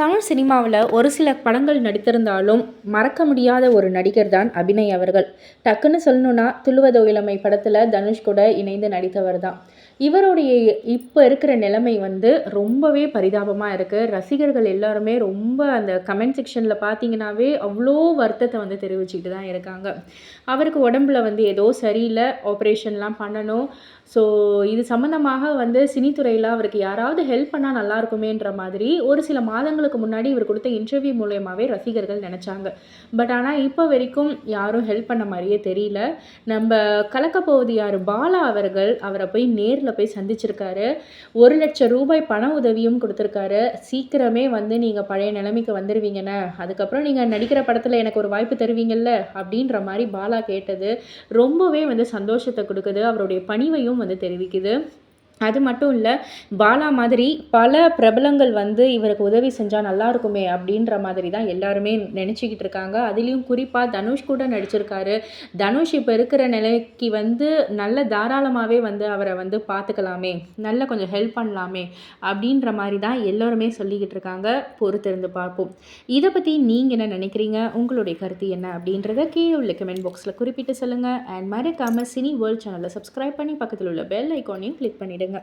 தமிழ் சினிமாவில் ஒரு சில படங்கள் நடித்திருந்தாலும் மறக்க முடியாத ஒரு நடிகர் தான் அபிநய் அவர்கள். டக்குன்னு சொல்லணுன்னா துள்ளுவதோ இளமை படத்தில் தனுஷ் கூட இணைந்து நடித்தவர் தான். இவருடைய இப்போ இருக்கிற நிலைமை வந்து ரொம்பவே பரிதாபமாக இருக்குது ரசிகர்கள் எல்லாருமே ரொம்ப அந்த கமெண்ட் செக்ஷனில் பார்த்தீங்கன்னாவே அவ்வளோ வருத்தத்தை வந்து தெரிவிச்சுட்டு தான் இருக்காங்க. அவருக்கு உடம்புல வந்து ஏதோ சரியில்லை ஆப்ரேஷன்லாம் பண்ணணும். ஸோ இது சம்மந்தமாக வந்து சினித்துறையில் அவருக்கு யாராவது ஹெல்ப் பண்ணால் நல்லா இருக்குமேன்ற மாதிரி ஒரு சில மாதங்கள் நாட்களுக்கு முன்னாடி இவர் கொடுத்த இன்டர்வியூ மூலயமாவே ரசிகர்கள் நினச்சாங்க. பட் ஆனால் இப்போ வரைக்கும் யாரும் ஹெல்ப் பண்ண மாதிரியே தெரியல. நம்ம கலக்கப்போவது யார்? பாலா அவர்கள் அவரை போய் நேரில் போய் சந்திச்சிருக்காரு. ஒரு லட்சம் ரூபாய் பண உதவியும் கொடுத்துருக்காரு. சீக்கிரமே வந்து நீங்கள் பழைய நிலைமைக்கு வந்துடுவீங்கண்ணே அதுக்கப்புறம் நீங்கள் நடிக்கிற படத்தில் எனக்கு ஒரு வாய்ப்பு தருவீங்கல்ல? அப்படின்ற மாதிரி பாலா கேட்டது ரொம்பவே வந்து சந்தோஷத்தை கொடுக்குது. அவருடைய பணிவையும் வந்து தெரிவிக்குது. அது மட்டும் இல்லை பாலா மாதிரி பல பிரபலங்கள் வந்து இவருக்கு உதவி செஞ்சால் நல்லா இருக்குமே அப்படின்ற மாதிரி தான் எல்லாருமே நினச்சிக்கிட்டு இருக்காங்க. அதுலேயும் குறிப்பாக தனுஷ் கூட நடிச்சிருக்காரு. தனுஷ் இப்போ இருக்கிற நிலைக்கு வந்து நல்ல தாராளமாகவே வந்து அவரை வந்து பார்த்துக்கலாமே நல்ல கொஞ்சம் ஹெல்ப் பண்ணலாமே அப்படின்ற மாதிரி தான் எல்லோருமே சொல்லிக்கிட்டு இருக்காங்க. பொறுத்திருந்து பார்ப்போம். இதை பற்றி நீங்கள் என்ன நினைக்கிறீங்க? உங்களுடைய கருத்து என்ன அப்படின்றத கீழே உள்ள கமெண்ட் பாக்ஸில் குறிப்பிட்டு சொல்லுங்கள் அண்ட் மறக்காமல் சினி வேர்ல்ட் சேனலை சப்ஸ்கிரைப் பண்ணி பக்கத்தில் உள்ள பெல் ஐக்கானையும் கிளிக் பண்ணிவிடுங்க சொல்லிடுங்க